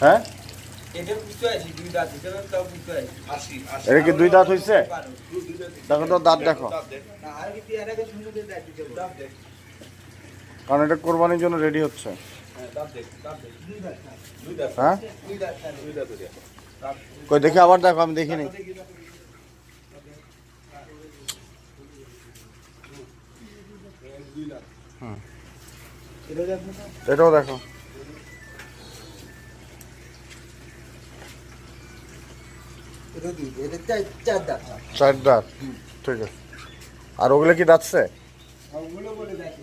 হয় এটা কি দুই দাঁত হয়েছে দেখো তো দাঁত দেখো। কারণ এটা কোরবানির জন্য রেডি হচ্ছে হ্যাঁ। কই দেখি আবার দেখো আমি দেখিনি তো। এটাও দেখো। এটা দুই। এটা চার- দাঁত ঠিক আছে। আর ওগুলো কি দাঁতছে ওগুলো বলে দেখি।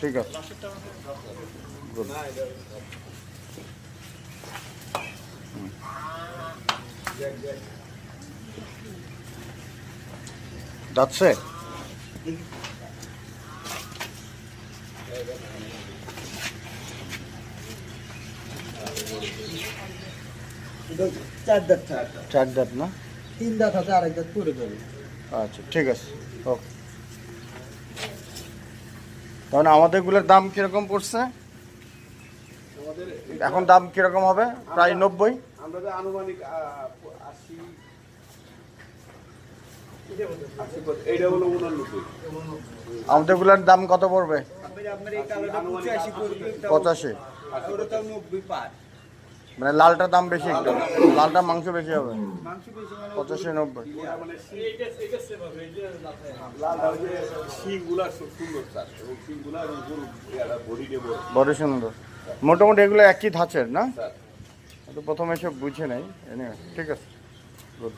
ঠিক আছে Good. হুম। এটা চার দাঁত চার দাঁত। না? তিন দাঁত আছে আরেক দাঁত পরে যাবে। আচ্ছা ঠিক আছে ওকে। তাহলে আমাদেরগুলোর দাম কীরকম পড়ছে? এখন দাম কীরকম হবে? প্রায় নব্বই। আমরা যে আনুমানিক আহ, আশি আশি পঁচাশি, এইটা হলো উনানব্বই। আমাদেরগুলোর দাম কত পড়বে? আপনার আপনার এই কালোটা পঁচাশি মানে লালটার দাম বেশি একটু। লালটা মাংস বেশি হবে। মাংস মানে পঁচাশি নব্বই। মানে বড় সুন্দর। মোটামুটি এগুলো একই ধাঁচের না? তো প্রথমে এসব বুঝে নেই। ঠিক আছে। গুড